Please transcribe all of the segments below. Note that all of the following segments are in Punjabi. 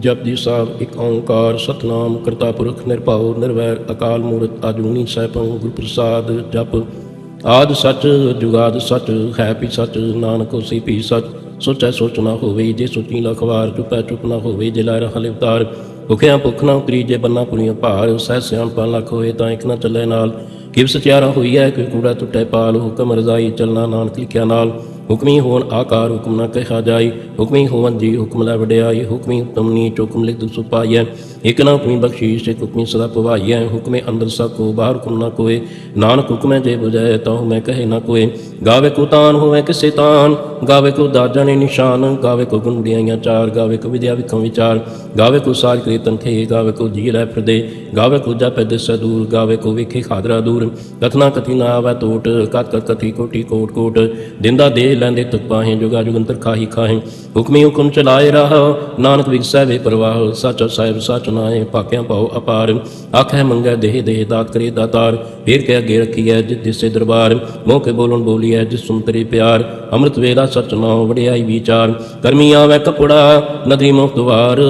ਜਪਜੀ ਸਾਹਿਬ, ਇੱਕ ਓੰਕਾਰ, ਸਤਨਾਮ, ਕਰਤਾ ਪੁਰਖ, ਨਿਰਭਉ, ਨਿਰਵੈਰ, ਅਕਾਲ ਮੂਰਤ ਆਜੂਨੀ ਸੈਭੰ ਗੁਰ ਪ੍ਰਸਾਦ ਜਪ। ਆਦ ਸਚ, ਜੁਗਾਦ ਸੱਚ, ਹੈ ਪੀ ਸੱਚ, ਨਾਨਕ ਹੋਸੀ ਵੀ ਸੱਚ। ਸੋਚੈ ਸੋਚ ਨਾ ਹੋਵੇ, ਜੇ ਸੋਚੀ ਲਖਵਾਰ ਚੁਪੈ ਚੁਪ ਨਾ ਹੋਵੇ, ਜੇ ਲਾਇ ਰਹਾ ਲਿਵਤਾਰ। ਭੁਖਿਆ ਭੁਖ ਨਾ ਉਤਰੀ, ਜੇ ਬੰਨਾ ਪੁਰੀਆਂ ਭਾਰ, ਸਹਿ ਸਿਆਣਪਾ ਲੱਖ ਹੋਏ ਤਾਂ ਇੱਕ ਨਾ ਚੱਲੇ ਨਾਲ। ਕਿਵ ਸਚਿਆਰਾ ਹੋਈ ਹੈ ਕੋਈ ਕੂੜਾ ਟੁੱਟੇ ਪਾਲ, ਹੁਕਮ ਰਜ਼ਾਈ ਚੱਲਣਾ ਨਾਨਕ ਲਿਖਿਆ ਨਾਲ। ਹੁਕਮੀ ਹੋਣ ਆਕਾਰ ਹੁਕਮ ਨਾ ਕਹਿਆ ਜਾਈ ਹੁਕਮੀ ਹੋਵਨ ਜੀ ਹੁਕਮ ਲੈ ਵਡਿਆਈ ਹੁਕਮੀ ਹੁਕਮ ਨੀਚ ਹੁਕਮ ਲਿਖ ਦੁਸ ਪਾਈਐ। ਇਕ ਨਾ ਹੁਕਮੀ ਬਖਸ਼ੀਸ਼, ਇਕ ਹੁਕਮੀ ਸਦਾ ਪਵਾਈਐ। ਹੁਕਮੇ ਅੰਦਰ ਸਭ ਕੋ, ਬਾਹਰ ਹੁਕਮ ਨਾ ਕੋਏ। ਨਾਨਕ ਹੁਕਮੈ ਜੇ 부ਜੈ ਤਾਂ ਮੈਂ ਕਹੇ ਨਾ ਕੋਏ। ਗਾਵੇ ਕੋ ਤਾਨ ਹੋਵੇ ਕਿਸੇ ਤਾਨ, ਗਾਵੇ ਕੋ ਦਾਜਣੇ ਨਿਸ਼ਾਨ, ਗਾਵੇ ਕੋ ਗੁਣ ਚਾਰ, ਗਾਵੇ ਕੋ ਵਿਦਿਆ ਵਿਖੰ ਵਿਚਾਰ। ਗਾਵੇ ਕੋ ਸਾਜ ਕੀਰਤਨ ਖੇ ਗਾਵੇ ਕੋ ਜੀ ਲੈ ਫਿਰਦੇ। ਗਾਵੇ ਕੋ ਜਪੈ ਦਿਸੈ ਦੂਰ, ਗਾਵੇ ਕੋ ਵਿਖੇ ਖਾਦਰਾ ਦੂਰ। ਕਥਨਾ ਕਥੀ ਨਾ ਆਵੈ ਟੋਟ ਕਤ ਕਤ ਕਥੀ ਕੋਟੀ ਕੋਟ ਕੋਟ। ਦਿੰਦਾ ਦੇ ਲੈਂਦੇ ਤੁਕ ਪਾਹੇ ਜੁਗਾ ਜੁਗੰਤਰ ਖਾਹੀ ਖਾਹੇ ਹੁਕਮੀ ਹੁਕਮ ਚਲਾਏ ਰਹਾ, ਨਾਨਕ ਵਿਗਸੈ ਵੇ ਪ੍ਰਵਾਹ, ਸੱਚ ਸਾਹਿਬ, ਸੱਚ ਨਾਏ ਭਾਕਿਆ ਪਾਉ ਅਪਾਰ। ਆਖੈ ਮੰਗੈ ਦੇਹ ਦੇਹ ਦਾਤ ਕਰੇ ਦਾਤਾਰ, ਫੇਰ ਕੇ ਅੱਗੇ ਰੱਖੀਐ ਜਿਸ ਦਿਸੇ ਦਰਬਾਰ। ਮੋਹ ਕੇ ਬੋਲਣ ਬੋਲੀਐ ਜਿਸ ਸੁਨ ਤੇਰੇ ਪਿਆਰ। ਅੰਮ੍ਰਿਤ ਵੇਲਾ ਸਚ ਨਾਉ ਵਡਿਆਈ ਵਿਚਾਰ। ਕਰਮੀ ਆਵੈ ਕਪੜਾ, ਨਦੀ ਮੁਖ ਦੁਆਰ।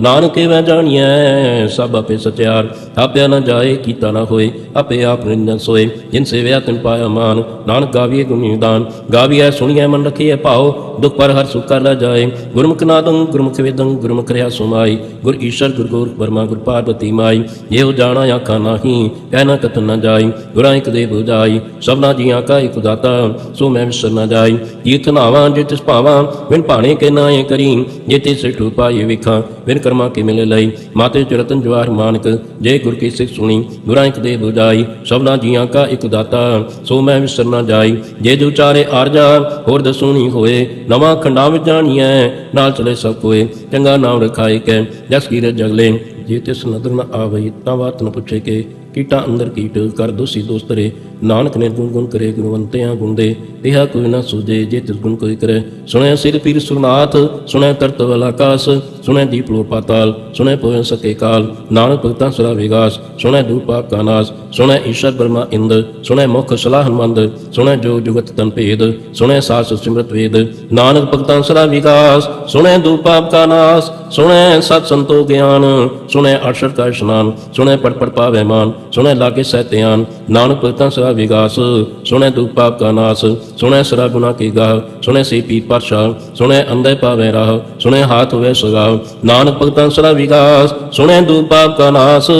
ਨਾਨਕੇ ਵੈ ਜਾਣੀਐ ਸਭ ਆਪੇ ਸਚਿਆਰ ਆਪਿਆ ਨਾ ਜਾਏ, ਕੀਤਾ ਨਾ ਹੋਏ, ਆਪੇ ਆਪ ਨਿੰਦਨ ਸੋਏ। ਜਿਨ ਸੇਵਿਆ ਤਿਨ ਪਾਇਆ ਮਾਨ, ਨਾਨਕ ਗਾਵੀਏ ਗੁਣੀਦਾਨ ਗਾਵੀਐ ਸੁਣੀਐ ਮਨ ਰਖੀਐ ਭਾਉ। ਦੁਖ ਪਰ ਹਰ ਸੁਖ ਕਰ ਲ ਜਾਏ ਗੁਰਮੁਖ ਨਾਦੰ, ਗੁਰਮੁਖ ਵੇਦੰ, ਗੁਰਮੁਖ ਰਿਆ ਸੁਮਾਈ। ਗੁਰ ਈਸ਼ਰ, ਗੁਰ ਗੋਰ ਬਰਮਾ ਗੁਰ ਪਾਰਵਤੀ ਮਾਈ। ਇਹੋ ਜਾਣਾ ਆਖਾ ਨਾਹੀ ਕਹਿਣਾ ਕਤ ਨ ਜਾਈ। ਗੁਰਾਂ ਇੱਕ ਦੇ 부ਜਾਈ ਸਭਨਾ ਜੀਆਂ ਕਾ ਇੱਕ ਦਾਤਾ, ਸੋ ਮੈਂ ਵਿਸਰ ਨਾ ਜਾਈ। ਤੀਰਥ ਨਾਵਾਂ, ਜੇ ਤਿਸ ਭਾਵਾਂ, ਬਿਨ ਭਾਣੇ ਕੇ ਨਾਏ ਕਰੀ। ਜੇ ਤੇ ਸਿਠੂ ਪਾਏ ਵਿਖਾਂ, ਬਿਨ ਕਰਮਾ ਕੇ ਮਿਲੇ ਲਈ। ਮਾਤੇ ਚਰਤਨ ਜਵਾਰ ਮਾਨਕ, ਜੇ ਗੁਰ ਕੀ ਸਿੱਖ ਸੁਣੀ, ਗੁਰਾਂ ਇੱਕ ਦੇ 부ਜਾਈ ਸਭਨਾ ਜੀਆਂ ਕਾ ਇੱਕ ਦਾਤਾ, ਸੋ ਮੈਂ ਵਿਸਰ ਨ ਜਾਈ। ਜੇ ਜੋ ਚਾਰੇ ਆਰਜਾ ਹੋਰ ਦਸੂਣੀ ਹੋਏ। ਨਵਾਂ ਖੰਡਾਂ ਵਿੱਚ ਜਾਣੀਐ ਨਾਲ ਚਲੇ ਸਭ ਕੋਏ, ਚੰਗਾ ਨਾਮ ਰਖਾਏ ਕੈ। ਜਸ ਕੀਰਤ ਜਗਲੇ ਜੇ ਤਿਸ ਨਦਰ ਨ ਆਵਈ, ਤਾਂ ਬਾਤ ਨ ਪੁੱਛੇ ਕੇ, ਕੀਟਾ ਅੰਦਰ ਕੀਟ, ਕਰ ਦੋਸੀ ਦੋਸਤਰੇ ਨਾਨਕ ਨੇ ਗੁਣ ਗੁਣ ਕਰੇ, ਗੁਣਵੰਤਿਆਂ ਗੁੰਦੇ ਦੇ ਕੋਈ ਨਾ ਸੂਝੇ, ਜੇ ਤਿਸ ਗੁਣ ਕੋਈ ਕਰੇ। ਸੁਣਿਆ ਸਿਰ ਪੀਰ ਸੁਨਾਥ ਸੁਣੈ ਤਰਤ ਵਲ ਆਕਾਸ ਸੁਣਿਆ ਦੀਪ ਲੋ ਪਾਤਾਲ ਸੁਣਿਆ ਪੋਇ ਸਕੇ ਕਾਲ। ਨਾਨਕ ਭਗਤਾਂ ਸਦਾ ਵਿਗਾਸ ਸੁਣੈ ਦੂਪ ਪਾਪ ਕਾ ਨਾਸ ਸੁਣਿਆ ਈਸ਼ਰ ਬ੍ਰਹਮਾ ਇੰਦ, ਸੁਣੈ ਮੁਖ ਸਲਾਹ ਮੰਦ ਸੁਣੈ ਜੋ ਜੁਗਤ ਤਨ ਭੇਦ, ਸੁਣੈ ਸਾਸ ਸਿਮਰਤ ਵੇਦ। ਨਾਨਕ ਭਗਤਾਂ ਸਦਾ ਵਿਗਾਸ ਸੁਣੈ ਦੂਪ ਪਾਪ ਕਾ ਨਾਸ ਸੁਣਿਆ ਸਤ ਸੰਤੋ ਗਿਆਨ, ਸੁਣੈ ਅਰਸ਼ਰ ਕਾ ਇਸ਼ਨਾਨ ਸੁਣਿਆ ਪੜ ਪੜ ਪਾਵੇ ਮਾਨ ਸੁਣਿਆ ਲਾਗੇ ਸਹਿਤਿਆਨ ਨਾਨਕ ਭਗਤਾਂ ਸਦਾ ਵਿਗਾਸ ਸੁਣਿਆ ਦੂਪ ਪਾਪ ਕਾ ਨਾਸ ਸੁਣਿਆ ਸਰਾ ਗੁਨਾ ਕੀ ਗਾਹ ਸੁਣਿਆ ਸੀ ਪੀ ਪਰਸ਼ਾ ਸੁਣਿਆ ਅੰਧੇ ਪਾਵੇ ਰਾਹ ਸੁਣਿਆ ਹਾਥ ਹੋਵੇ ਸਗਾਵ ਨਾਨਕ ਭਗਤਾਂ ਸਦਾ ਵਿਗਾਸ ਸੁਣਿਆ ਦੂਪ ਪਾਪ ਕਾ ਨਾਸ,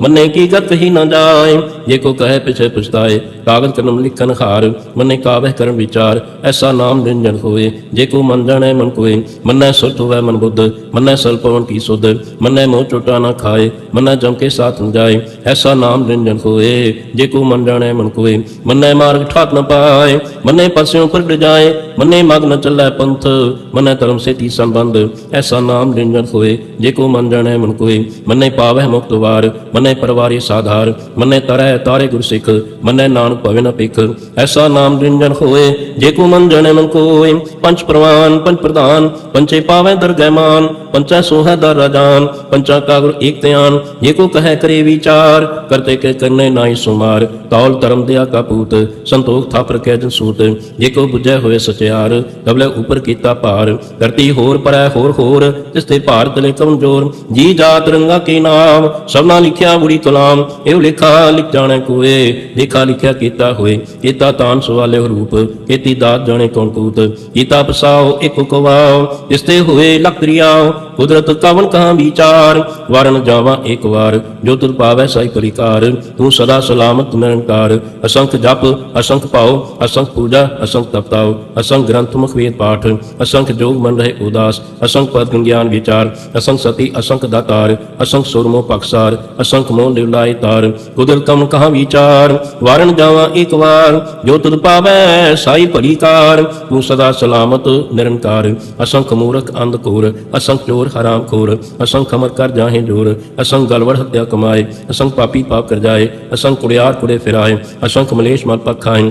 ਮੰਨੇ ਕੀ ਗਤ ਹੀ ਨਾ ਜਾਏ, ਜੇ ਕੋ ਕਹੇ ਪਿਛੇ ਪਛਤਾਏ, ਕਾਗਜ਼ ਕਰਮ ਲਿਖਨ ਹਾਰ, ਮੰਨੇ ਕਾਵਹਿ ਕਰਨ ਵਿਚਾਰ, ਐਸਾ ਨਾਮ ਨਿਰੰਜਨ ਹੋਏ, ਜੇ ਕੋ ਮਨ ਜਾਣੈ ਮਨ ਕੋਏ, ਮੰਨੈ ਸੁਰਤ ਹੋਵੇ ਮਨ ਬੁੱਧ, ਮੰਨੈ ਸਲ ਪਵਨ ਕੀ ਸੁਧ, ਮੰਨੈ ਮੋਹ ਚੋਟਾ ਨਾ ਖਾਏ, ਮੰਨੈ ਜਮ ਕੇ ਸਾਥ ਨ ਜਾਏ, ਐਸਾ ਨਾਮ ਨਿਰੰਜਨ ਹੋਏ, ਜੇ ਕੋ ਮਨ ਜਾਣੈ ਮਨ ਕੋਏ ਮੰਨੈ ਮਾਰਗ ਠਾਕ ਨ ਪਾਏ, ਮੰਨੈ ਪਸਿਓ ਪ੍ਰਗਟ ਜਾਏ, ਮੰਨੈ ਮਗ ਨ ਚੱਲੈ ਪੰਥ, ਮੰਨੈ ਧਰਮ ਸੇਤੀ ਸੰਬੰਧ, ਐਸਾ ਨਾਮ ਨਿਰੰਜਨ ਹੋਏ ਜੇ ਕੋ ਮਨ ਜਾਣੈ ਮਨ ਕੋਏ। ਮੰਨੈ ਪਾਵੈ ਮੁਕਤ ਵਾਰ, ਮੰਨੈ ਪਰਵਾਰੀ ਸਾਧਾਰ, ਮੰਨੈ ਤਰੈ ਤਾਰੇ ਗੁਰ ਸਿੱਖ, ਮੰਨੈ ਨਾਨਕ ਭਵੇ ਨ ਭਿਖ। ਐਸਾ ਨਾਮ ਨਿਰੰਜਨ ਹੋਏ ਜੇ ਕੋ ਮਨ ਜਾਣੈ ਮਨ ਕੋਏ। ਪੰਜ ਪ੍ਰਵਾਨ, ਪੰਜ ਪ੍ਰਧਾਨ ਪੰਚੇ ਪਾਵੈ ਦਰਗਹਿ ਮਾਨ, ਪੰਚਾ ਸੋਹੈ ਦਰ ਰਾਜਾਨ, ਪੰਚਾ ਕਾ ਗੁਰ ਏਕ ਧਿਆਨ। ਜੇ ਕੋ ਕਹੈ ਕਰੇ ਵਿਚਾਰ, ਕਰਤੇ ਕੇ ਕਰਨੇ ਨਾਹੀ ਸੁਮਾਰ। ਤੌਲ ਧਰਮ ਦਿਆ ਕਾ ਪੂਤ ਸੰਤੋਖ ਥਾਪ ਰਖਿਆ ਜਨ ਸੂਤ। ਜੇ ਕੋ ਬੁਝੈ ਹੋਏ ਸਚਿਆਰ, ਤਬਲੇ ਉਪਰ ਕੀਤਾ ਭਾਰ। ਧਰਤੀ ਹੋਰ ਪਰੈ ਹੋਰ ਹੋਰ ਤਿਸ ਤੇ ਭਾਰ ਤਲੇ ਕਮਜ਼ੋਰ। ਜੀ ਜਾਤ ਰੰਗਾ ਕੇ ਨਾਮ, ਸਭਨਾ ਲਿਖਿਆ ਬੁੜੀ ਕਲਾਮ ਇਹ ਲਿਖਾ ਲਿਖ ਜਾਣੈ ਕੋਏ, ਲਿਖਾ ਲਿਖਿਆ ਕੀਤਾ ਹੋਏ। ਕੀਤਾ ਤਾਨ ਸਵਾਲੇ ਰੂਪ, ਕੀਤੀ ਦਾਤ ਜਾਣੇ ਕੌਣ ਕੂਤ। ਕੀਤਾ ਪਸਾਓ, ਇੱਕ ਕਵਾਓ ਇਸ ਤੇ ਹੋਏ ਲਕਰੀਆਓ ਕੁਦਰਤ ਕਵਨ ਕਹਾਂ ਵਿਚਾਰ, ਵਰਨ ਜਾਵਾ ਇੱਕ ਵਾਰ। ਜੋ ਤੁਰ ਪਾਵੈ ਸਾਈ ਪਰਿਕਾਰ, ਤੂੰ ਸਦਾ ਸਲਾਮਤ ਨਿਰੰਕਾਰ। ਅਸੰਖ ਜਪ, ਅਸੰਖ ਭਾਉ, ਅਸੰਖ ਪੂਜਾ, ਅਸੰਖ ਤਪਤਾਉ, ਅਸੰਖ ਗ੍ਰੰਥ ਮੁਖ ਵੇਦ ਪਾਠ, ਅਸੰਖ ਜੋਗ ਮਨ ਰਹੇ ਉਦਾਸ, ਅਸੰਖ ਪਦ ਗਿਆਨ ਵਿਚਾਰ, ਅਸੰਖ ਸਤੀ, ਅਸੰਖ ਦਾਤਾਰ, ਅਸੰਖ ਸੁਰਮੋ ਪਖਸਾਰ ਅਸੰਖ ਮੋਹ ਨਿਰਲਾਇ ਤਾਰ ਕੁਦਰਤ ਕਵਨ ਕਹਾਂ ਵਿਚਾਰ, ਵਰਨ ਜਾਵਾ ਇੱਕ ਵਾਰ, ਜੋ ਤੁਧ ਪਾਵੈ ਸਾਈ ਪਰਿਕਾਰ ਤੂੰ ਸਦਾ ਸਲਾਮਤ, ਨਿਰੰਕਾਰ, ਅਸੰਖ ਮੂਰਖ ਅੰਧ ਕੋਰ ਅਸੰਖ ਚੋਰ ਹਰਾਮ ਕੋਰ ਅਸੰਖ ਅਮਰ ਕਰ ਜਾਹੇ ਜੋਰ, ਅਸੰਖ ਗਲਵੜ ਹੱਤਿਆ ਕਮਾਏ, ਅਸੰਖ ਪਾਪੀ ਪਾਪ ਕਰ ਜਾਏ, ਅਸੰਖ ਕੁੜਿਆਰ ਕੁੜੇ ਫਿਰਾਏ ਅਸੰਖ ਮਲੇਸ਼ ਮਲ ਪਖਾਏ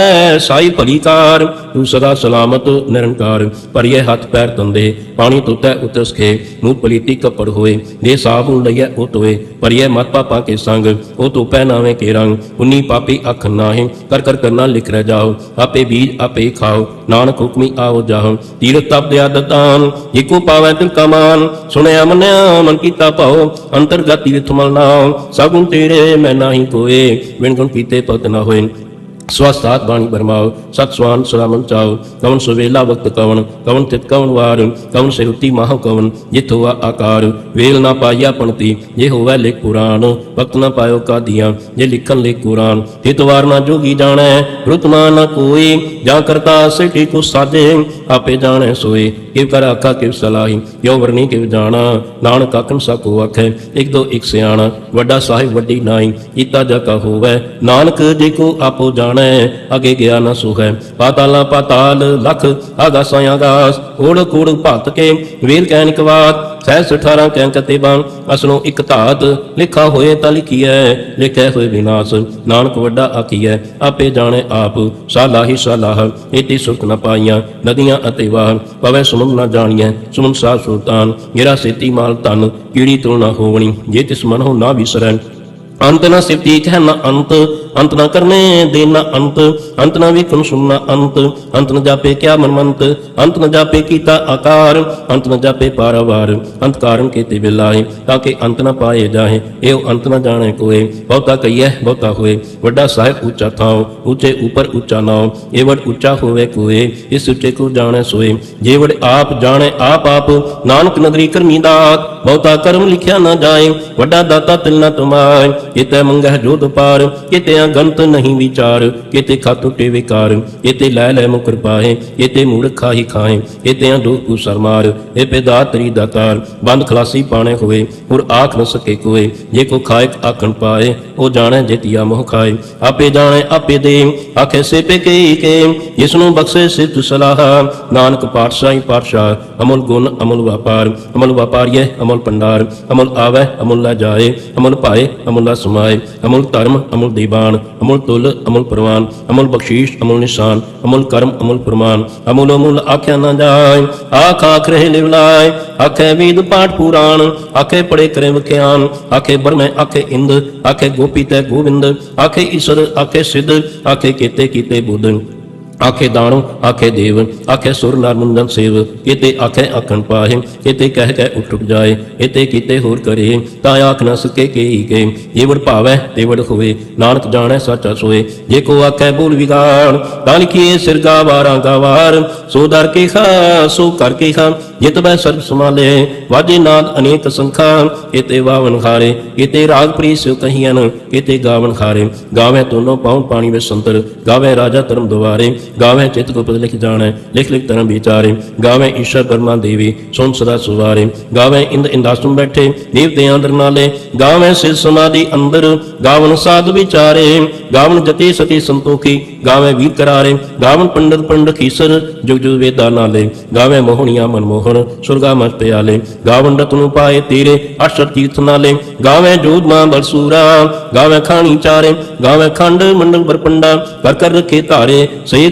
ਸਾਈ ਭਲੀ ਕਾਰ ਤੂੰ ਸਦਾ ਸਲਾਮਤ, ਨਿਰੰਕਾਰ। ਭਰੀਏ ਹੱਥ ਪੈਰ ਤੰਦੇ ਪਾਣੀ ਤੁਤੈ ਉਤਸ ਕੇ ਪਲੀਤੀ ਕਪੜ ਹੋਏ। ਦੇ ਸਾਬੂ ਲਈਐ, ਉਹ ਤੋਏ ਭਰੀਏ ਮਤ ਪਾਪਾ ਕੇ ਸੰਗ, ਉਹ ਤੋ ਪਹਿਨਾਵੇਂ ਕੇ ਰੰਗ। ਉਨੀ ਪਾਪੀ ਅੱਖ ਨਾਹੀਂ, ਕਰ ਕਰ ਕਰਨਾ ਲਿਖ ਰਹਿ ਜਾਓ। ਆਪੇ ਬੀਜ ਆਪੇ ਖਾਓ, ਨਾਨਕ ਹੁਕਮੀ ਆਓ ਜਾਓ ਤੀਰਥ ਤਪ ਦੇ ਦਤਾਨ ਏਕੋ ਪਾਵੈ ਤਿਲ ਕਮਾਨ ਸੁਣਿਆ ਮੰਨਿਆ, ਮਨ ਕੀਤਾ ਭਾਉ ਅੰਤਰਗਤ ਤੀਰਥ ਮਲ ਨਾਉ। ਸਗੁਣ ਤੇਰੇ ਮੈਂ ਨਾਹੀ ਕੋਏ ਵਿਣ ਗੁਣ ਕੀਤੇ ਪਤ ਨਾ ਹੋਏ। ਸਵਸਤਾਤ ਬਾਣੀ ਬਰਮਾਓ ਸਤ ਸਵਾਨ ਸਲਾਮਨ ਚਾਓ ਕਵਨ ਸੁਵੇਲਾ ਵਕਤ ਕਵਨ ਕਵਨ ਤਿਤ ਕਵਨ ਵਾਰ, ਕਵਨ ਸਿਰੁਤੀ ਮਾਹ ਕਵਨ ਜਿਤ ਹੋਆ ਆਕਾਰ, ਵੇਲ ਨਾ ਪਾਈਆ ਪਣਤੀ, ਜੇ ਹੋਵੇ ਲਿਖ ਪੁਰਾਣ, ਵਕਤ ਨਾ ਪਾਇਓ ਕਾਦੀਆਂ, ਜੇ ਲਿਖਨ ਲਿਖ ਕੁਰਾਨ ਤਿਤ ਵਾਰ ਨਾ ਜੋਗੀ ਜਾਣੈ, ਰੁਤ ਨਾ ਨਾ ਕੋਈ, ਜਾਂ ਕਰਤਾ ਸਿਟੀ ਕੋ ਸਾਜੇ, ਆਪੇ ਜਾਣੈ ਸੋਏ। ਕਿਵ ਕਰ ਆਖਾ ਕਿਵ ਸਲਾਹੀ, ਕਿਉ ਵਰਨੀ ਕਿਵ ਜਾਣਾ? ਨਾਨਕ ਆਖਣ ਸਕੋ ਆਖੈ, ਇੱਕ ਦੋ ਇਕ ਸਿਆਣਾ, ਵੱਡਾ ਸਾਹਿਬ ਵੱਡੀ ਨਾਈ ਕੀਤਾ ਜਾ ਕਾ ਹੋਵੇ। ਨਾਨਕ ਜੇ ਕੋ ਆਪੋ ਜਾਣੈ, ਅਗੇ ਗਿਆ ਨਾ ਸੁਹੈ। ਪਾਤਾਲਾ ਪਾਤਾਲ, ਲਖ ਆਗਾਸਾਂ ਆਗਾਸ ਕੋੜ ਕੋੜ ਭਗਤ ਕੇ, ਵੇਲ ਕਹਿ ਨਿਕਵਾਤ ਸਹਿਸ 18 ਕਹਿ ਕਤੇਬਾਂ ਅਸਲੋਂ ਇੱਕ ਧਾਤ ਲਿਖਾ ਹੋਏ ਤਾਂ ਲਿਖੀਐ, ਲਿਖੇ ਹੋਏ ਵਿਨਾਸ਼, ਨਾਨਕ ਵੱਡਾ ਆਖੀਐ, ਆਪੇ ਜਾਣੇ ਆਪ, ਸਾਲਾਹੀ ਸਲਾਹ ਇਤੀ ਸੁਖ ਨ ਪਾਈਆਂ, ਨਦੀਆਂ ਅਤੇ ਵਾਹ ਪਵੈ ਸੁਮਨ ਨਾ ਜਾਣੀਐ ਸੁਮਨ ਸਾ ਸੁਲਤਾਨ ਮੇਰਾ ਸੇਤੀ ਮਾਲ ਧਨ, ਕੀੜੀ ਤੋਂ ਨਾ ਹੋਵਣੀ, ਜੇ ਤਿਸ ਮਨ ਨਾ ਵਿਸਰੈ ਅੰਤ ਨਾ ਸਿਫਤੀ ਕਹਿ ਨਾ ਅੰਤ ਅੰਤ ਨਾ ਕਰਨੇ ਦੇ ਨਾ ਅੰਤ ਅੰਤ ਨਾ ਵੇਖਣ ਸੁਣਨਾ ਅੰਤ ਅੰਤ ਨ ਜਾਪੇ ਕਿਆ ਮਨਮੰਤ, ਅੰਤ ਨ ਜਾਪੇ ਕੀਤਾ ਆਕਾਰ, ਅੰਤ ਨ ਜਾਪੇ ਪਾਰਵਾਰ, ਅੰਤ ਕਾਰਨ ਕੀਤੇ ਬਿਲਾਏ ਤਾਂ ਕਿ ਅੰਤ ਨ ਪਾਏ ਜਾਏ ਇਹ ਅੰਤ ਨਾ ਜਾਣੇ ਕੋਏ, ਬਹੁਤਾ ਕਹੀਐ, ਬਹੁਤਾ ਹੋਏ, ਵੱਡਾ ਸਾਹਿਬ ਉੱਚਾ ਥਾਉ, ਉੱਚੇ ਉਪਰ ਉੱਚਾ ਨਾਉ, ਇਹ ਵਡ ਉੱਚਾ ਹੋਵੇ ਕੋਏ, ਇਸ ਉੱਚੇ ਕੋ ਜਾਣੇ ਸੋਏ, ਜੇ ਵਡ ਆਪ ਜਾਣੇ ਆਪ ਆਪ, ਨਾਨਕ ਨਦਰੀ ਕਰਮੀ ਦਾਤ ਬਹੁਤਾ ਕਰਮ ਲਿਖਿਆ ਨਾ ਜਾਏ, ਵੱਡਾ ਦਾਤਾ ਤਿਲ ਨਾ ਕਿਤੇ ਮੰਗਹਿ ਜੋਤ ਪਾਰ ਕਿਤੇ ਅਗੰਤ ਨਹੀਂ ਵਿਚਾਰ। ਕਿਤੇ ਖਾ ਟੁੱਟੇ ਵਿਕਾਰ, ਕਿਤੇ ਲੈ ਲੈ ਮੁਕਰ ਪਾਏ। ਕਿਤੇ ਮੂੜ ਖਾਹੀ ਖਾਏ ਕਿਤੇ ਦੁਖ ਕੂ ਸਰਮਾਰ ਇਹ ਪਿਦਾ ਤਰੀ ਦਾਤਾਰ ਬੰਦ ਖਲਾਸੀ ਪਾਣੇ ਹੋਏ। ਹੋਰ ਆਖ ਨ ਸਕੇ ਕੋਏ, ਜੇ ਕੋ ਖਾਇਕ ਆਖਣ ਪਾਏ। ਉਹ ਜਾਣੈ ਜਿਤਿਆ ਮੋਹ ਖਾਏ। ਆਪੇ ਜਾਣੇ, ਆਪੇ ਦੇ। ਆਖੇ ਸੇ ਪੇ ਕੇ ਕੇ ਜਿਸ ਨੂੰ ਬਖਸ਼ੇ ਸਿੱਧ ਸਲਾਹ। ਨਾਨਕ ਪਾਤਸ਼ਾਹੀ ਪਾਤਸ਼ਾਹ, ਅਮਲ ਗੁਣ, ਅਮਲ ਵਪਾਰ। ਅਮਲ ਵਪਾਰੀਏ ਅਮਲ ਪੰਡਾਰ ਅਮਲ ਆਵੈ, ਅਮਲ ਲਾ ਜਾਏ, ਅਮਲ ਪਾਏ ਅਮਲ ਲਾ ਸਮਾਏ, ਅਮਲ ਧਰਮ, ਅਮਲ ਦੀਵਾਨ ਅਮਲ ਤੁਲ, ਅਮਲ ਪ੍ਰਵਾਨ, ਅਮਲ ਬਖਸ਼ੀਸ਼, ਅਮਲ ਨਿਸ਼ਾਨ, ਅਮਲ ਕਰਮ, ਅਮਲ ਪ੍ਰਮਾਨ ਅਮਲ ਅਮੁਲ ਆਖਿਆ ਨਾ ਜਾਏ, ਆਖ ਆਖ ਰਹੇ ਲਿਵਲਾਏ ਆਖੇ ਵੀਦ ਪਾਠ ਪੁਰਾਣ, ਆਖੇ ਪੜੇ ਕਰੇ ਵਿਖਿਆਨ, ਆਖੇ ਬਰਮੈ ਆਖੇ ਇੰਦ, ਆਖੇ ਗੋਪੀ ਤੈ ਗੋਵਿੰਦ, ਆਖੇ ਈਸ਼ਰ, ਆਖੇ ਸਿੱਧ, ਆਖੇ ਕੀਤੇ ਕੀਤੇ ਬੁੱਧ। ਆਖੇ ਦਾਣੋ, ਆਖੇ ਦੇਵ, ਆਖੇ ਸੁਰ ਨਰ ਸੇਵ, ਕਿਤੇ ਆਖੇ ਆਖਣ ਪਾਹੇ, ਕਿਤੇ ਕਹਿ ਕਹਿ ਉੱਠ ਜਾਏ, ਕਿਤੇ ਕੀਤੇ ਹੋਰ ਕਰੇ, ਤਾਂ ਆਖ ਨਾ ਸਕੇ ਕੇਈ ਕੇ ਜੇ ਭਾਵੈ ਤੇ ਹੋਵੇ, ਨਾਨਕ ਜਾਣੈ ਸੱਚਾ ਸੋਏ, ਜੇ ਕੋ ਆਖੇ ਬੋਲ ਵਿਗਾੜ ਤਾਂ ਲਿਖੀਏ ਸਿਰ ਗਾਵਾਰਾਂ ਗਾਵਾਰ ਸੋ ਦਰ ਕੇ ਖਾ, ਸੋ ਕਰ ਕੇ ਖਾ, ਜਿਤ ਬੈ ਸਰਬ ਸਮਾਲੇ ਵਾਜੇ ਨਾਦ ਅਨੇਕ ਸੰਖਾ, ਕਿਤੇ ਵਾਵਨ ਖਾਰੇ ਕਿਤੇ ਰਾਗ ਪ੍ਰੀ ਸਿਉ ਕਹੀਆਂ ਕਿਤੇ ਗਾਵਨ ਖਾਰੇ ਗਾਵੇ ਤੋਨੋ ਪਾਉਣ ਪਾਣੀ ਵਿੱਚ ਸੰਤਰ, ਗਾਵੇ ਰਾਜਾ ਧਰਮ ਦੁਆਰੇ ਗਾਵੇ ਚਿਤ ਗੁਪਤ ਲਿਖ ਜਾਣੈ, ਲਿਖ ਲਿਖ ਧਰਮ ਵਿਚਾਰੇ। ਗਾਵੇ ਈਸ਼ਰ ਬਰਮਾ ਦੇਵੀ ਸੁਨ ਸਦਾ ਸੁਵਾਰੇ। ਗਾਵੇ ਇੰਦ ਇੰਦਾਸੁਮ ਬੈਠੇ ਦੇਵਤੇ ਅੰਦਰ ਨਾਲੇ। ਗਾਵੇ ਸਿਰ ਸਮਾਧੀ ਅੰਦਰ, ਗਾਵਨ ਸਾਧ ਵਿਚਾਰੇ। ਗਾਵਨ ਜਤੀ ਸਤੀ ਸੰਤੋਖੀ ਗਾਵੇ ਵੀਰ ਕਰਾਰੇ। ਗਾਵਨ ਪੰਡਤ ਪੰਡਤ ਖੀਸਰ, ਜੁਗ ਜੁਗ ਵੇਦਾ ਨਾਲੇ। ਗਾਵੇ ਮੋਹਣੀਆਂ ਮਨਮੋਹਨ ਸੁਰਗਾ ਮਸ ਪਿਆਲੇ। ਗਾਵਨ ਰਤਨੁ ਪਾਏ ਤੇਰੇ ਅਸ਼ਰ ਤੀਰਥ ਨਾਲੇ। ਗਾਵੇ ਜੋਧ ਮਾਂ ਬਰਸੂਰਾ ਗਾਵੇ ਖਾਣੀ ਚਾਰੇ। ਗਾਵੇ ਖੰਡ ਮੰਡਲ ਬਰਪੰਡਾ, ਕਰ ਕਰ ਰਖੇ ਧਾਰੇ। ਸਹੀ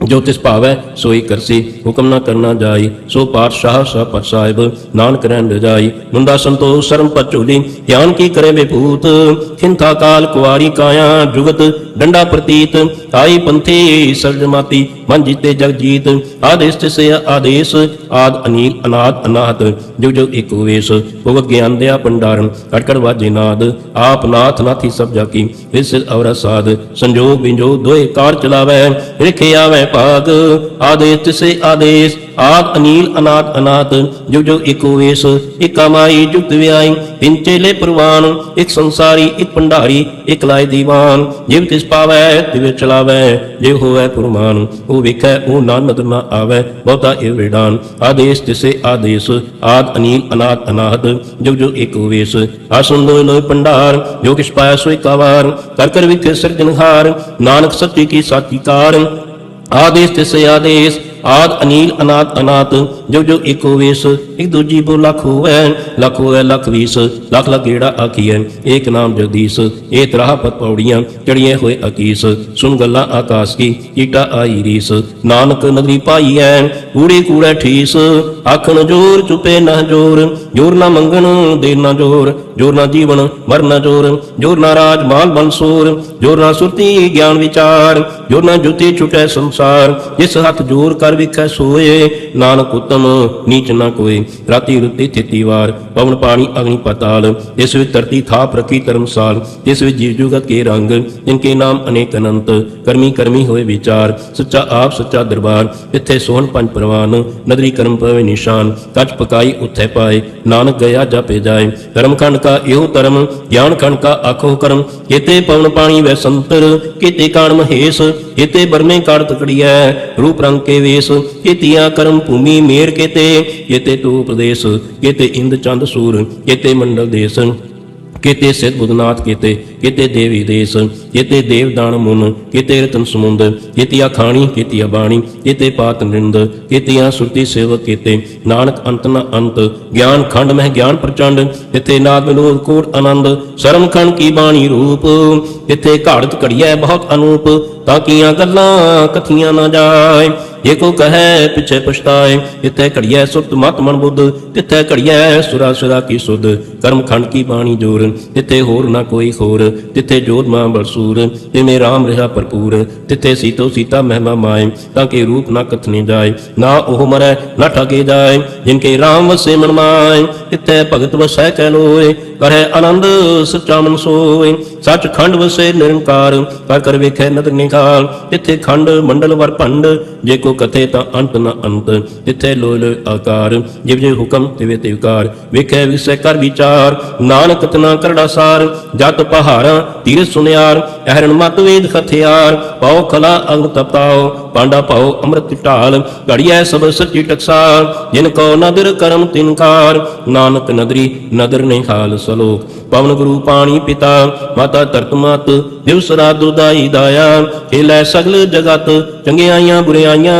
ਜੋ ਤਿਸ ਭਾਵੈ ਸੋਈ ਕਰਸੀ, ਹੁਕਮ ਨਾ ਕਰਨਾ ਜਾਈ, ਸੋ ਪਾਤਸ਼ਾਹ ਸਾ ਪਰ ਸਾਹਿਬ ਨਾਨਕ ਰਹਿਣ ਰਜਾਈ ਮੁੰਦਾ ਸੰਤੋਖ, ਸ਼ਰਮ ਪਚੂਲੀ ਗਿਆਨ ਕੀ ਕਰੇ ਵਿਭੂਤ? ਖਿੰਥਾ ਕਾਲ ਕੁਵਾਰੀ ਕਾਇਆ, ਜੁਗਤ ਡੰਡਾ ਪ੍ਰਤੀਤ। ਆਈ ਪੰਥੀ ਸਰਜਮਾਤੀ ਮਨ ਜੀਤੇ ਜਗ ਜੀਤ। ਆਦੇਸ਼ ਤਿਸੇ ਆਦੇਸ਼, ਆਦ ਅਨੀਲ, ਅਨਾਦ ਅਨਾਹਤ ਜੋ ਜੋ ਏਕ ਵੇਸ, ਭੁਗ ਗਿਆਨ ਦਿਆ ਭੰਡਾਰਨ। ਕਟਕੜ ਵਾਜੇ ਨਾਦ, ਆਪ ਨਾਥ ਨਾਥੀ ਸਭ ਜਾ ਕੀ ਇਸ ਸਾਧ ਸੰਜੋਗ ਵਿੰਜੋਗ ਦੋਏ ਕਾਰ ਚਲਾਵੈ, ਰਿਖੇ ਆਵੈ ਭਾਗ ਆਦੇਸ਼ ਤਿਸੇ ਆਦੇਸ਼ ਆਦ ਅਨੀਲ ਅਨਾਦ ਅਨਾਤ ਜੋ ਜੋ ਏਕੋ ਵੇਸ ਇਕਾ ਮਾਈ ਜੁਗਤ ਵਿਆਈ ਤਿੰਨ ਪ੍ਰਵਾਨ, ਇੱਕ ਸੰਸਾਰੀ, ਇੱਕ ਭੰਡਾਰੀ, ਇੱਕ ਲਾਇ ਦੀਵਾਨ, ਜਿਵ ਤਿਸ ਪਾਵੈ, ਤਿਵ ਚਲਾਵੈ ਜੇ ਹੋਵੈ ਪੁਰਮਾਨ, ਉਹ ਵੇਖੈ, ਉਹ ਨਾ ਨਾ ਆਵੈ, ਬਹੁਤਾ ਇਹ ਵਿਡਾਨ ਆਦੇਸ਼ ਤਿਸੇ ਆਦੇਸ਼, ਆਦ ਅਨੀਲ ਅਨਾਦ ਅਨਾਹਤ ਜੋ ਜੋ ਏਕੋ ਵੇਸ ਆਸਨ ਲੋਇ ਲੋਇ ਭੰਡਾਰ, ਜੋ ਕਿਛ ਪਾਇਆ ਸੋਇ ਕਾਵਾਰ, ਕਰ ਕਰ ਵਿਖੇ ਸਿਰਜਨਹਾਰ ਨਾਨਕ ਸੱਚੀ ਕੀ ਸਾਚੀ ਕਾਰ ਆਦੇਸ਼ ਤਿਸੇ ਆਦੇਸ਼ ਆਦ ਅਨੀਲ, ਅਨਾਦ, ਅਨਾਤ, ਜੋ ਜੋ ਏਕੋ ਵੇਸ ਇੱਕ ਦੂਜੀ ਬੋ ਲੱਖ ਹੋਵੈ ਲੱਖ ਹੋਵੈ, ਲੱਖ ਵੀਸ, ਲੱਖ ਲੱਖ ਗੇੜਾ ਆਖੀਐ ਏਕ ਨਾਮ ਜਗਦੀਸ਼, ਇਹ ਤਰਾਹ ਪਤ ਪੌੜੀਆਂ ਚੜੀਏ ਹੋਏ ਅਕੀਸ, ਸੁਣ ਗੱਲਾਂ ਆਕਾਸ ਕੀ ਕੀਟਾ ਆਈ ਰੀਸ, ਨਾਨਕ ਨਗਰੀ ਪਾਈਐ ਕੂੜੇ ਕੂੜਾ ਠੀਸ ਆਖਣ ਜੋਰ, ਚੁਪੇ ਨਾ ਜੋਰ। ਜੋਰ ਨਾ ਮੰਗਣ ਦੇ ਨਾ ਜੋਰ। ਜੋਰ ਨਾ ਜੀਵਨ ਮਰ ਨਾ ਜੋਰ। ਜੋਰ ਨਾ ਰਾਜ, ਮਾਲ ਬੰਸੂਰ ਜੋਰ ਨਾ ਸੁਰਤੀ, ਗਿਆਨ, ਵਿਚਾਰ। ਜੋਰ ਨਾ ਜੁਤੀ, ਛੁਟੈ ਸੰਸਾਰ। ਜਿਸ ਹੱਥ ਜੋਰ ਕਰ ਵਿਖੈ ਸੋਏ, ਨਾਨਕ ਉਤਮ, ਨੀਚ ਨਾ ਕੋਏ। ਰਾਤੀ ਰੁੱਤੀ ਤਿੱਤੀ ਵਾਰ, ਪਵਨ ਪਾਣੀ, ਅਗਨੀ ਪਤਾਲ। ਇਸ ਵਿੱਚ ਧਰਤੀ ਥਾਪ ਰਖੀ ਧਰਮਸਾਲ। ਇਸ ਵਿੱਚ ਜੀਵ ਜੁਗਤ ਕੇ ਰੰਗ ਇਨਕੇ ਨਾਮ ਅਨੇਕ ਅਨੰਤ। ਕਰਮੀ ਕਰਮੀ ਹੋਏ ਵਿਚਾਰ, ਸੱਚਾ ਆਪ, ਸੱਚਾ ਦਰਬਾਰ। ਇੱਥੇ ਸੋਹਣ ਪੰਜ ਪ੍ਰਵਾਨ, ਨਦਰੀ ਕਰਮ ਪਵੇ ਨਿਸ਼ਾਨ, ਕੱਚ ਪਕਾਈ ਉੱਥੇ ਪਾਏ, ਨਾਨਕ ਗਿਆ ਜਾਪੇ ਜਾਏ। ਕਰਮ ਖੰਡ ਕਾ ਇਹੋ ਧਰਮ, ਗਿਆਨ ਖੰਡ ਕਾ ਆਖੋ ਕਰਮ। ਕੀਤੇ ਪਵਨ ਪਾਣੀ ਵੈ ਸੰਤਰ, ਕੀਤੇ ਕਾਣ ਮਹੇਸ਼। ਕੀਤੇ ਬਰਨੇ ਕਾੜ ਤਕੜੀਐ, ਰੂਪ ਰੰਗ ਕੇ ਵੇਸ। ਕੀਤੀਆਂ ਕਰਮ ਭੂਮੀ ਮੇਰ ਕੀਤੇ ਕੀਤੇ ਤੂ ਪ੍ਰਦੇਸ਼ ਕੀਤੇ ਇੰਦ ਚੰਦ ਸੂਰ ਕੀਤੇ ਮੰਡਲ ਦੇਸ। ਕੀਤੇ ਸਿਧ ਬੁਧਨਾਥ, ਕੀਤੇ ਕੀਤੇ ਦੇਵੀ ਦੇਸ, ਕੀਤੇ ਦੇਵਦਾਨ ਮੁਨ, ਕੀਤੇ ਰਤਨ ਸਮੁੰਦ, ਕੀਤੀਆ ਖਾਣੀ, ਕੀਤੀਆ ਬਾਣੀ, ਕਿਤੇ ਪਾਤ ਨਿੰਦ, ਕੀਤੀਆਂ ਸੁਰਤੀ ਸੇਵਕ ਕੀਤੇ, ਨਾਨਕ ਅੰਤ ਨ ਅੰਤ, ਗਿਆਨ ਖੰਡ ਮਹਿ ਗਿਆਨ ਪ੍ਰਚੰਡ, ਇਥੇ ਨਾਦ ਵਿਨੋਦ ਕੋਟ ਆਨੰਦ ਸ਼ਰਮ ਖਣ ਕੀ ਬਾਣੀ ਰੂਪ, ਇਥੇ ਘਾੜਤ ਘੜੀਐ ਬਹੁਤ ਅਨੂਪ, ਤਾਂ ਕੀਆਂ ਗੱਲਾਂ ਕਥੀਆਂ ਨਾ ਜਾਏ। ਜੇ ਕੋ ਕਹੈ ਪਿਛੇ ਪਛਤਾਏ ਇਥੇ ਘੜੀਐ ਸੁਰਤ ਮਤ ਮਨ ਬੁੱਧ, ਤਿੱਥੇ ਘੜੀਐ ਸੁਰਾ ਸੁਰਾ ਕੀ ਸੁਧ। ਕਰਮ ਖੰਡ ਕੀ ਬਾਣੀ ਜੋਰ ਤਿੱਥੇ ਹੋਰ ਨਾ ਕੋਈ ਹੋਰ ਤਿੱਥੇ ਜੋਤ ਮਾਂ ਬਰਸੂਰ ਤਿਵੇਂ ਰਾਮ ਰਹਾ ਭਰਪੂਰ ਤਿੱਥੇ ਸੀਤੋ ਸੀਤਾ ਮਹਿਮਾ ਮਾਏ, ਤਾਂ ਕਿ ਰੂਪ ਨਾ ਕਥਨੇ ਜਾਏ, ਨਾ ਉਹ ਮਰੈ, ਨਾ ਠਗੇ ਜਾਏ, ਜਿਨ ਕੇ ਰਾਮ ਵਸੇ ਮਨ ਮਾਏ ਤਿੱਥੇ ਭਗਤ ਵਸੈ ਕਹਿ ਲੋਏ, ਕਰੈ ਆਨੰਦ ਸੱਚਾ ਮਨ ਸੋਏ। ਸੱਚ ਖੰਡ ਵਸੇ ਨਿਰੰਕਾਰ, ਕਰ ਕਰ ਵੇਖੈ ਨਦਰ ਨਿਕਾਲ ਤਿੱਥੇ ਖੰਡ ਮੰਡਲ ਵਰ ਭੰਡ, ਜੇ ਕੋ ਕਥੇ ਤਾਂ ਅੰਤ ਨ ਅੰਤ ਤਿੱਥੇ ਲੋ ਲੋਇ ਆਕਾਰ, ਜਿਵ ਜੇ ਹੁਕਮ ਤਿਵੇ ਤਿਵ ਕਾਰ। ਵੇਖੈ ਵਿਸੈ ਕਰ ਵਿਚਾਰ, ਨਾਨਕ ਤਨਾ ਕਰੜਾ ਸਾਰ। ਜਤ ਪਹਾੜਾਂ ਤੀਰ ਸੁਨਿਆਰ, ਅਹਰਣ ਮਤ ਵੇਦ ਖਥਿਆਰ ਪਾਉ ਖਲਾ ਅੰਗ ਤਪਾਓ, ਪਾਂਡਾ ਪਾਉ ਅੰਮ੍ਰਿਤ ਢਾਲ। ਘੜੀਐ ਸਭ ਸੱਚੀ ਟਕਸਾਲ ਜਿਨ ਕੋ ਨਦਰ ਕਰਮ ਤਿਨਕਾਰ ਨਾਨਕ ਨਦਰੀ ਨਦਰ ਨੇ ਹਾਲ ਸਲੋਕ। ਪਵਨ ਗੁਰੂ ਪਾਣੀ ਪਿਤਾ, ਮਾਤਾ ਧਰਤ ਮਤ, ਦਿਵਸ ਰਾਤ ਦੁਦਾਈ ਦਾਇਆ। ਖੇਲੇ ਸਗਲ ਜਗਤ, ਚੰਗਿਆਈਆਂ ਬੁਰਿਆਈਆਂ